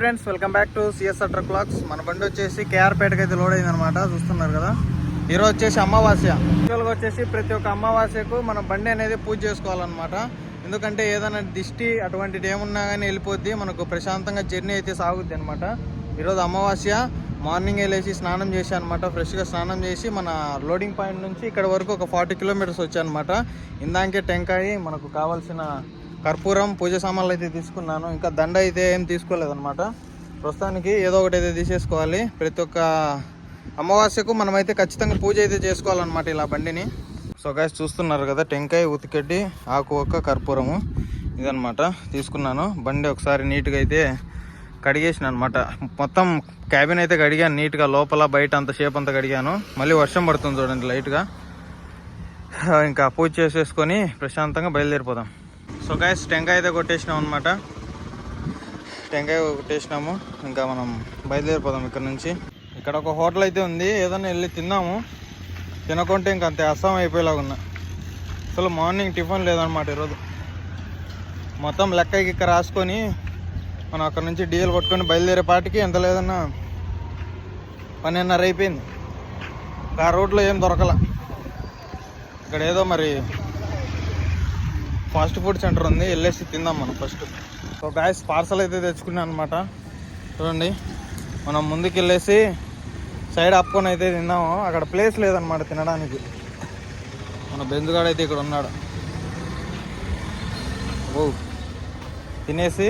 Friends welcome back to CSR truck clocks మన బండి వచ్చేసి కేఆర్పేటకి అయితే లోడ్ అయింది అనమాట చూస్తున్నారు కదా. ఈరోజు వచ్చేసి అమావాస్య. యాక్చువల్గా వచ్చేసి ప్రతి ఒక్క అమావాస్యకు మన బండి అనేది పూజ చేసుకోవాలన్నమాట. ఎందుకంటే ఏదైనా దిష్టి అటువంటిది ఏమున్నా కానీ వెళ్ళిపోద్ది మనకు ప్రశాంతంగా జర్నీ అయితే సాగుద్ది అనమాట ఈరోజు అమావాస్య మార్నింగ్ వెళ్ళేసి స్నానం చేసి అనమాట ఫ్రెష్గా స్నానం చేసి మన లోడింగ్ పాయింట్ నుంచి ఇక్కడ వరకు ఒక ఫార్టీ కిలోమీటర్స్ వచ్చానమాట ఇందాకే టెంకాయ మనకు కావాల్సిన కర్పూరం పూజ సామాన్లు అయితే తీసుకున్నాను. ఇంకా దండ అయితే ఏం తీసుకోలేదన్నమాట. ప్రస్తుతానికి ఏదో ఒకటి అయితే తీసేసుకోవాలి. ప్రతి ఒక్క అమావాస్యకు మనమైతే ఖచ్చితంగా పూజ అయితే చేసుకోవాలన్నమాట ఇలా బండిని. సో గాయస్ చూస్తున్నారు కదా టెంకాయ ఉతికడ్డి ఆకు ఒక్క కర్పూరము ఇదనమాట తీసుకున్నాను. బండి ఒకసారి నీట్గా అయితే కడిగేసిన అనమాట మొత్తం క్యాబిన్ అయితే కడిగాను నీట్గా లోపల బయట అంత షేప్ అంతా కడిగాను. మళ్ళీ వర్షం పడుతుంది చూడండి లైట్గా ఇంకా పూజ చేసేసుకొని ప్రశాంతంగా బయలుదేరిపోదాం. సో గాయస్ టెంకాయ అయితే కొట్టేసినాం అనమాట టెంకాయ కొట్టేసినాము. ఇంకా మనం బయలుదేరిపోదాం ఇక్కడ నుంచి. ఇక్కడ ఒక హోటల్ అయితే ఉంది. ఏదైనా వెళ్ళి తిన్నాము. తినకుంటే ఇంక అంతే అస్సాం అయిపోయేలాగా ఉన్నా. అసలు మార్నింగ్ టిఫిన్ లేదనమాట ఈరోజు. మొత్తం లెక్క ఇక్కడ రాసుకొని మనం అక్కడ నుంచి డీజిల్ కొట్టుకొని బయలుదేరే పాటికి ఎంత లేదన్నా పన్నెండున్నర అయిపోయింది. ఆ రోడ్లో ఏం దొరకల. ఇక్కడ ఏదో మరి ఫాస్ట్ ఫుడ్ సెంటర్ ఉంది వెళ్ళేసి తిందాం మనం ఫస్ట్. సో గాయస్ పార్సల్ అయితే తెచ్చుకున్నాను అనమాట చూడండి మనం ముందుకు వెళ్ళేసి సైడ్ అప్పుకొని అయితే తిన్నాము. అక్కడ ప్లేస్ లేదనమాట తినడానికి. మన బెందుగాడు అయితే ఇక్కడ ఉన్నాడు. ఓ తినేసి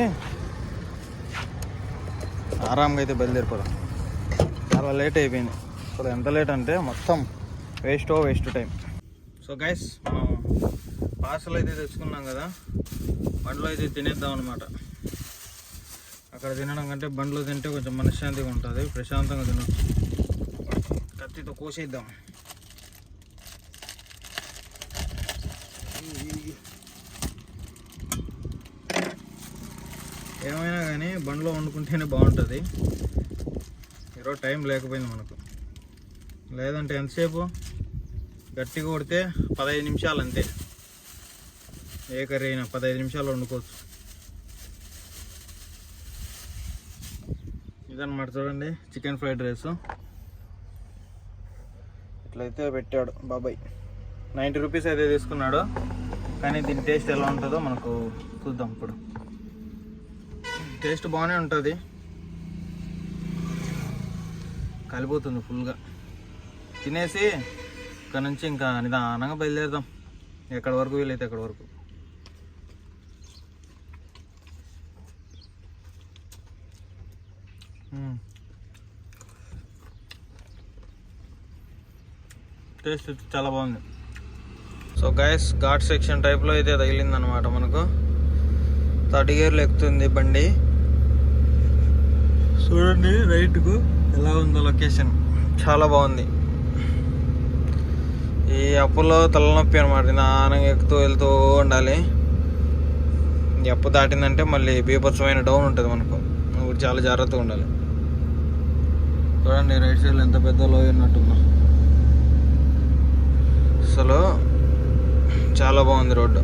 ఆరాంగా అయితే బయలుదేరిపోదాం. చాలా లేట్ అయిపోయింది. అసలు ఎంత లేట్ అంటే మొత్తం waste waste time so guys మనం పార్సల్ అయితే తెచ్చుకున్నాం కదా. బండ్లో అయితే తినేద్దాం అనమాట అక్కడ తినడం కంటే బండ్లో తింటే కొంచెం మనశ్శాంతిగా ఉంటుంది ప్రశాంతంగా తినొచ్చు. కత్తితో కోసేద్దాం. ఏమైనా కానీ బండ్లో వండుకుంటేనే బాగుంటుంది. ఈరోజు టైం లేకపోయింది మనకు. లేదంటే ఎంతసేపు? గట్టిగా కొడితే పదహైదు నిమిషాలు అంతే. ఏ కర్రీ అయినా పదహైదు నిమిషాలు వండుకోవచ్చు. ఇదన్నమాట చూడండి చికెన్ ఫ్రైడ్ రైస్. ఇట్లయితే పెట్టాడు బాబాయ్. నైంటీ రూపీస్ అయితే తీసుకున్నాడు కానీ దీని టేస్ట్ ఎలా ఉంటుందో మనకు చూద్దాం ఇప్పుడు. టేస్ట్ బాగానే ఉంటుంది. కలిపోతుంది ఫుల్గా. తినేసి ఇక్కడ నుంచి ఇంకా నిదానంగా బయలుదేరుదాం. ఎక్కడి వరకు వీలైతే ఎక్కడి వరకు. టేస్ట్ చాలా బాగుంది. సో గైస్ ఘాట్ సెక్షన్ టైప్లో అయితే తగిలిందనమాట మనకు. థర్టీ గేర్లు ఎక్కుతుంది బండి. చూడండి రైట్కు ఎలా ఉందో లొకేషన్ చాలా బాగుంది. ఈ అప్పులో తలనొప్పి అనమాట నానంగా ఎక్కుతూ వెళ్తూ ఉండాలి. ఈ అప్పు దాటిందంటే మళ్ళీ బీభత్సమైన డౌన్ ఉంటుంది మనకు. ఇప్పుడు చాలా జాగ్రత్తగా ఉండాలి. చూడండి రైట్ సైడ్లో ఎంత పెద్ద లోయ ఉన్నట్టున్నారు అసలు చాలా బాగుంది రోడ్డు.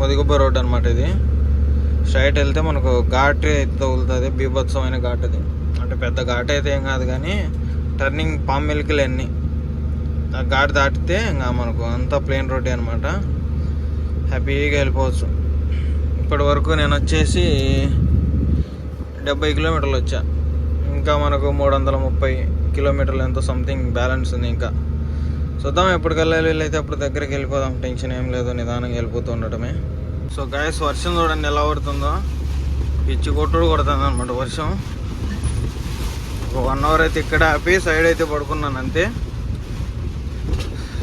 ముదిగుబ్బ రోడ్డు అనమాట ఇది. స్ట్రైట్ వెళ్తే మనకు ఘాట్ అయితే తగులుతుంది. బీభత్సమైన ఘాట్ అది. అంటే పెద్ద ఘాట్ అయితే ఏం కాదు కానీ టర్నింగ్ పామ్ మిల్క్లు అన్నీ ఘాట్ దాటితే ఇంకా మనకు అంతా ప్లెయిన్ రోడ్డే అనమాట హ్యాపీగా వెళ్ళిపోవచ్చు. ఇప్పటి వరకు నేను వచ్చేసి డెబ్బై కిలోమీటర్లు వచ్చా. ఇంకా మనకు మూడు వందల ముప్పై కిలోమీటర్లు ఎంతో సంథింగ్ బ్యాలెన్స్ ఉంది ఇంకా. చూద్దాం ఎప్పటికల్లా వెళ్ళైతే అప్పుడు దగ్గరికి వెళ్ళిపోదాం. టెన్షన్ ఏం లేదు నిదానంగా వెళ్ళిపోతూ ఉండటమే. సో గాయస్ వర్షం చూడండి ఎలా పడుతుందో. పిచ్చి కొట్టుడు కొడుతుంది అనమాట వర్షం. ఒక వన్ అవర్ అయితే ఇక్కడ ఆపి సైడ్ అయితే పడుకున్నాను అంతే.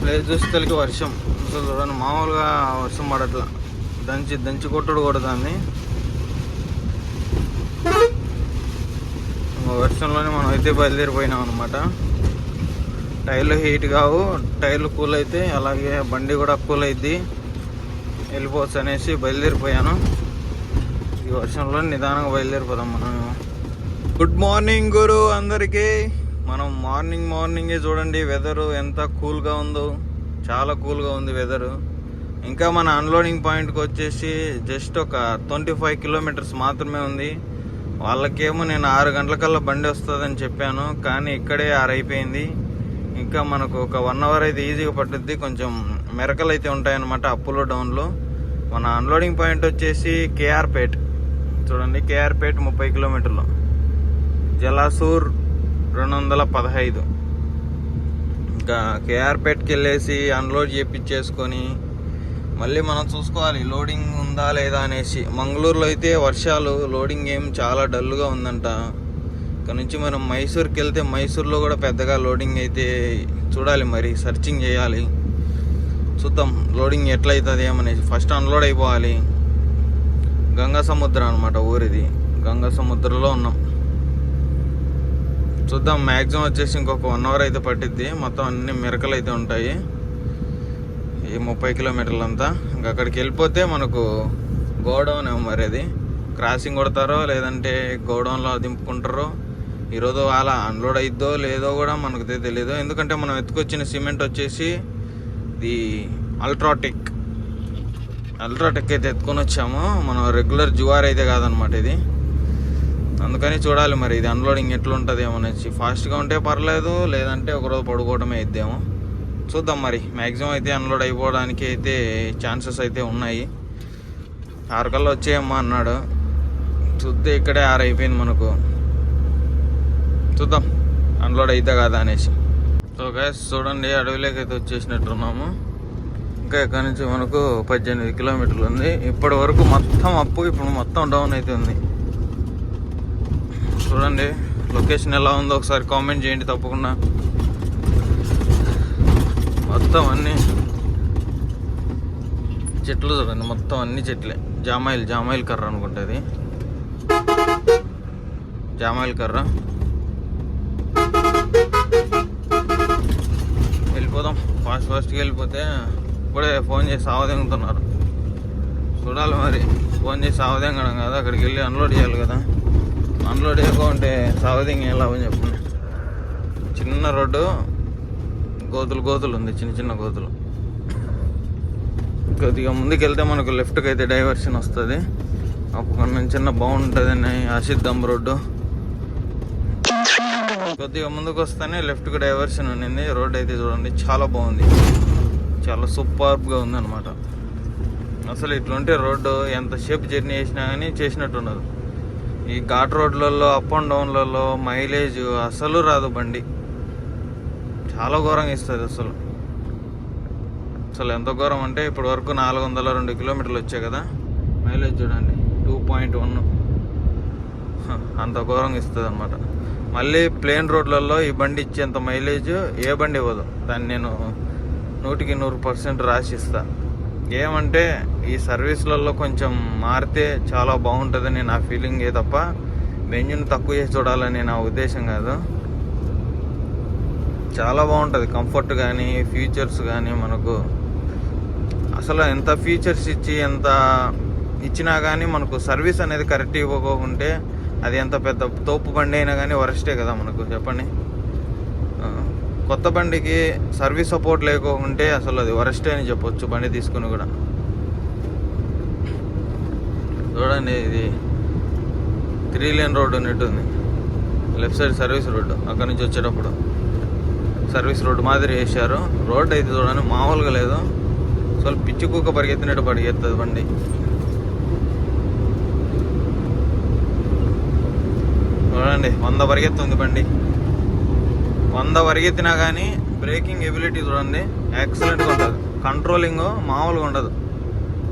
లేదు చూస్తే వర్షం. అసలు చూడండి మామూలుగా వర్షం పడట్లా. దంచి దంచి కొట్టుడు దాన్ని. వర్షంలోనే మనం అయితే బయలుదేరిపోయినాం అనమాట టైర్లు హీట్ కావు. టైర్లు కూల్ అయితే అలాగే బండి కూడా కూల్ అయింది వెళ్ళిపోవచ్చు అనేసి బయలుదేరిపోయాను. ఈ వర్షంలో నిదానంగా బయలుదేరిపోదాం మనం. గుడ్ మార్నింగ్ గురు అందరికీ. మనం మార్నింగ్ మార్నింగే చూడండి వెదరు ఎంత కూల్గా ఉందో. చాలా కూల్గా ఉంది వెదరు. ఇంకా మన అన్లోడింగ్ పాయింట్కి వచ్చేసి జస్ట్ ఒక ట్వంటీ ఫైవ్ కిలోమీటర్స్ మాత్రమే ఉంది. వాళ్ళకేమో నేను ఆరు గంటలకల్లా బండి వస్తుందని చెప్పాను కానీ ఇక్కడే ఆరు అయిపోయింది. ఇంకా మనకు ఒక వన్ అవర్ అయితే ఈజీగా పట్టుద్ది. కొంచెం మెరకలు అయితే ఉంటాయన్నమాట అప్పులో డౌన్లో. మన అన్లోడింగ్ పాయింట్ వచ్చేసి కేఆర్పేట్. చూడండి కేఆర్పేట్ ముప్పై కిలోమీటర్లు. జలాసూర్ రెండు వందల పదహైదు. ఇంకా కేఆర్పేట్కి వెళ్ళేసి అన్లోడ్ చేపించేసుకొని మళ్ళీ మనం చూసుకోవాలి లోడింగ్ ఉందా లేదా అనేసి. మంగళూరులో అయితే వర్షాలు లోడింగ్ ఏం చాలా డల్గా ఉందంట. ఇక్కడ నుంచి మనం మైసూర్కి వెళ్తే మైసూర్లో కూడా పెద్దగా లోడింగ్ అయితే చూడాలి మరి సర్చింగ్ చేయాలి. చూద్దాం లోడింగ్ ఎట్లా అవుతుంది ఏమనేసి. ఫస్ట్ అన్లోడ్ అయిపోవాలి. గంగా సముద్రం అనమాట ఊరిది. గంగా సముద్రంలో ఉన్నాం. చూద్దాం. మ్యాక్సిమం వచ్చేసి ఇంకొక వన్ అవర్ అయితే పట్టిద్ది. మొత్తం అన్ని మిరకలు అయితే ఉంటాయి. ఈ ముప్పై కిలోమీటర్లు అంతా. ఇంకా అక్కడికి వెళ్ళిపోతే మనకు గోడౌన్ మరి అది. క్రాసింగ్ కొడతారో లేదంటే గోడౌన్లో దింపుకుంటారో ఈరోజు అలా అన్లోడ్ అయిద్దో లేదో కూడా మనకు తెలియదు ఎందుకంటే మనం ఎత్తుకొచ్చిన సిమెంట్ వచ్చేసి ఇది అల్ట్రాటెక్ అల్ట్రాటెక్ అయితే ఎత్తుకొని వచ్చాము. మనం రెగ్యులర్ జువార్ అయితే కాదనమాట ఇది. అందుకని చూడాలి మరి ఇది అన్లోడింగ్ ఎట్లా ఉంటుంది ఏమనేసి ఫాస్ట్గా ఉంటే పర్లేదు లేదంటే ఒకరోజు పడుకోవడమే ఇద్దేమో చూద్దాం మరి. మ్యాక్సిమం అయితే అన్లోడ్ అయిపోవడానికి అయితే ఛాన్సెస్ అయితే ఉన్నాయి. ఆరు కల్లా వచ్చేయమ్మా అన్నాడు. చూస్తే ఇక్కడే ఆరు అయిపోయింది మనకు. చూద్దాం అన్లోడ్ అయితే కాదా అనేసి. సో గ్యాస్ చూడండి అడవిలోకి అయితే వచ్చేసినట్టున్నాము. ఇంకా ఇక్కడ నుంచి? మనకు పద్దెనిమిది కిలోమీటర్లు ఉంది. ఇప్పటి వరకు మొత్తం అప్పు ఇప్పుడు మొత్తం డౌన్ అయితే ఉంది. చూడండి. లొకేషన్ ఎలా ఉందో ఒకసారి కామెంట్ చేయండి తప్పకుండా. మొత్తం అన్ని చెట్లు చూడండి. మొత్తం అన్ని చెట్లే. జామాయిల్ జామాయిల్ కర్ర అనుకుంటుంది జామాయిల్ కర్ర. వెళ్ళిపోదాం. ఫాస్ట్ ఫాస్ట్గా వెళ్ళిపోతే ఇప్పుడే ఫోన్ చేసి సావదెంగుతున్నారు చూడాలి మరి. ఫోన్ చేసి సావదెంగడం కదా. అక్కడికి వెళ్ళి అన్లోడ్ చేయాలి కదా. అన్లోడ్ చేయకుంటే సావదింగ్ ఏం లాభం చెప్పండి చిన్న రోడ్డు గోతులు గోతులు ఉంది చిన్న చిన్న గోతులు. కొద్దిగా ముందుకెళ్తే మనకు లెఫ్ట్కి అయితే డైవర్షన్ వస్తుంది. అప్పుడు నుంచి చిన్న బాగుంటుందని ఆశిద్దాం రోడ్డు. కొద్దిగా ముందుకు వస్తేనే లెఫ్ట్కి డైవర్షన్ ఉండింది రోడ్ అయితే చూడండి చాలా బాగుంది. చాలా సూపర్గా ఉందన్నమాట. అసలు ఇట్లుంటే రోడ్డు ఎంతసేపు జర్నీ చేసినా కానీ చేసినట్టు ఉండదు. ఈ ఘాట్ రోడ్లలో అప్ అండ్ డౌన్లలో మైలేజ్ అసలు రాదు బండి. చాలా ఘోరంగా ఇస్తుంది అసలు. అసలు ఎంత ఘోరం అంటే ఇప్పటి వరకు నాలుగు వందల రెండు కిలోమీటర్లు వచ్చాయి కదా. మైలేజ్ చూడండి టూ పాయింట్ వన్ అంత ఘోరంగా ఇస్తుంది అనమాట మళ్ళీ ప్లేన్ రోడ్లలో ఈ బండి ఇచ్చేంత మైలేజ్ ఏ బండి ఇవ్వదు. దాన్ని నేను నూటికి నూరు పర్సెంట్ రాసిస్తా ఏమంటే ఈ సర్వీస్లలో కొంచెం మారితే చాలా బాగుంటుందని నా ఫీలింగ్ ఏ తప్ప మెన్యూని తక్కువ చేసి చూడాలని నా ఉద్దేశం కాదు. చాలా బాగుంటుంది. కంఫర్ట్ కానీ ఫీచర్స్ కానీ మనకు అసలు ఎంత ఫీచర్స్ ఇచ్చి ఎంత ఇచ్చినా కానీ మనకు సర్వీస్ అనేది కరెక్ట్ ఇవ్వకుంటే అది ఎంత పెద్ద తోపు బండి అయినా కానీ వరస్టే కదా మనకు చెప్పండి. కొత్త బండికి సర్వీస్ సపోర్ట్ లేకుంటే అసలు అది వరస్టే అని చెప్పొచ్చు బండి తీసుకుని కూడా. చూడండి ఇది త్రీ లేన్ రోడ్డు ఉన్నట్టుంది లెఫ్ట్ సైడ్ సర్వీస్ రోడ్డు అక్కడ నుంచి వచ్చేటప్పుడు. సర్వీస్ రోడ్డు మాదిరి వేశారు. రోడ్ అయితే చూడండి మామూలుగా లేదు. అసలు పిచ్చి కుక్క పరిగెత్తినట్టు పరిగెత్తుంది బండి. చూడండి వంద పరిగెత్తుంది బండి. వంద పరిగెత్తినా కానీ బ్రేకింగ్ ఎబిలిటీ చూడండి ఎక్సలెంట్గా ఉంటుంది కంట్రోలింగ్ మామూలుగా ఉండదు.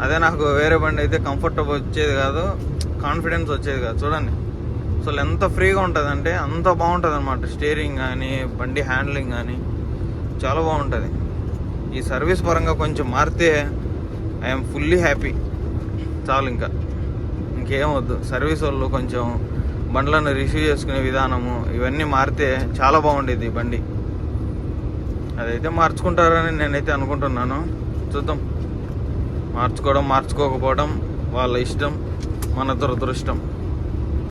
అదే నాకు వేరే బండి అయితే కంఫర్టబుల్ వచ్చేది కాదు కాన్ఫిడెన్స్ వచ్చేది కాదు. చూడండి. అసలు ఎంత ఫ్రీగా ఉంటుంది అంటే అంత బాగుంటుంది అనమాట స్టీరింగ్ కానీ బండి హ్యాండ్లింగ్ కానీ చాలా బాగుంటుంది. ఈ సర్వీస్ పరంగా కొంచెం మారితే ఐఎమ్ ఫుల్లీ హ్యాపీ చాలు ఇంకా. ఇంకేం వద్దు. సర్వీస్ వాళ్ళు కొంచెం బండ్లను రిసీవ్ చేసుకునే విధానము ఇవన్నీ మారితే చాలా బాగుండేది ఈ బండి. అదైతే మార్చుకుంటారని నేనైతే అనుకుంటున్నాను. చూద్దాం. మార్చుకోవడం మార్చుకోకపోవడం వాళ్ళ ఇష్టం మన దురదృష్టం.